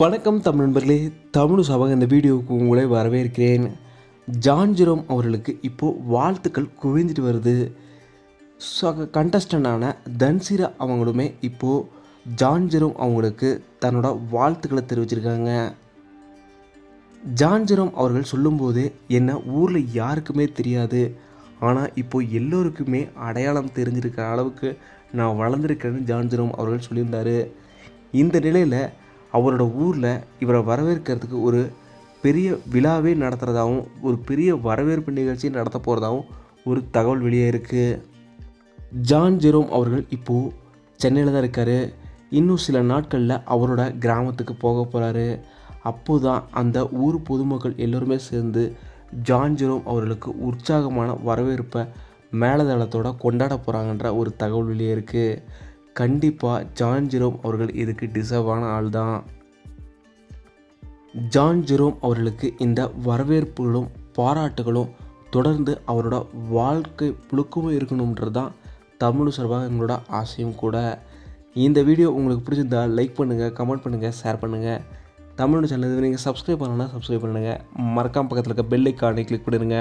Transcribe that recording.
வணக்கம் தமிழ் நண்பர்களே. தமிழ் சபக இந்த வீடியோவுக்கு உங்களை வரவேற்கிறேன். ஜான்ஜிரோம் அவர்களுக்கு இப்போது வாழ்த்துக்கள் குவிந்துட்டு வருது. கண்டஸ்டண்டான தன்சிரா அவங்களுமே இப்போது ஜான்ஜிரோம் அவங்களுக்கு தன்னோட வாழ்த்துக்களை தெரிவிச்சிருக்காங்க. ஜான்ஜிரோம் அவர்கள் சொல்லும்போது என்ன ஊரில் யாருக்குமே தெரியாது. ஆனால் இப்போது எல்லோருக்குமே அடையாளம் தெரிஞ்சிருக்கிற அளவுக்கு நான் வளர்ந்துருக்கேன்னு ஜான்ஜிரோம் அவர்கள் சொல்லியிருந்தார். இந்த நிலையில் அவரோட ஊரில் இவரை வரவேற்கிறதுக்கு ஒரு பெரிய விழாவே நடத்துகிறதாகவும் ஒரு பெரிய வரவேற்பு நிகழ்ச்சி நடத்த போகிறதாகவும் ஒரு தகவல் வெளியே இருக்குது ஜான் ஜெரோம் அவர்கள் இப்போது சென்னையில் தான் இருக்கார். இன்னும் சில நாட்களில் அவரோட கிராமத்துக்கு போக போகிறாரு அப்போது தான் அந்த ஊர் பொதுமக்கள் எல்லோருமே சேர்ந்து ஜான் ஜெரோம் அவர்களுக்கு உற்சாகமான வரவேற்பை மேலதளத்தோட கொண்டாட போகிறாங்கன்ற ஒரு தகவல் வெளியே இருக்குது கண்டிப்பாக ஜான் ஜெரோம் அவர்கள் இதுக்கு டிசர்வான ஆள் தான் ஜான் ஜெரோம் அவர்களுக்கு இந்த வரவேற்புகளும் பாராட்டுகளும் தொடர்ந்து அவரோட வாழ்க்கை புழுக்கமும் இருக்கணுன்றது தான் தமிழ் சார்பாக எங்களோட ஆசையும் கூட. இந்த வீடியோ உங்களுக்கு பிடிச்சிருந்தா லைக் பண்ணுங்கள் கமெண்ட் பண்ணுங்கள் ஷேர் பண்ணுங்கள் தமிழ் சேனல் நீங்கள் சப்ஸ்கிரைப் பண்ணலன்னா சப்ஸ்கிரைப் பண்ணுங்கள் மறக்காம பக்கத்தில் இருக்க பெல் ஐக்கானை கிளிக் பண்ணிடுங்க.